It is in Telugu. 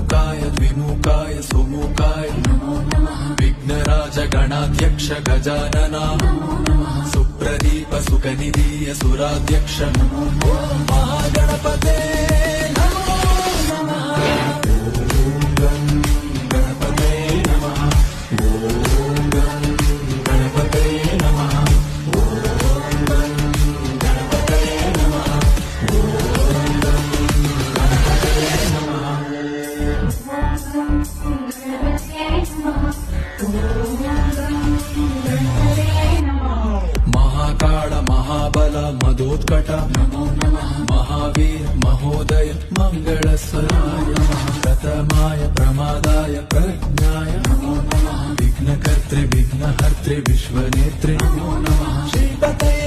ప్రముఖాయ ద్విముఖాయ సుముఖాయ విఘ్నరాజ గణాధ్యక్ష గజాననా సుప్రదీప సుఖనిధీయ సురాధ్యక్ష మహాగణపతే మధోత్కట నమో నమ మహావీర్ మహోదయ మంగళ స్వరాయ ప్రథమాయ ప్రమాదాయ ప్రజ్ఞాయ నమో నమ విఘ్నకర్తృ విఘ్నహర్తృ విశ్వనేత్రి నమో నమ శ్రీపతయ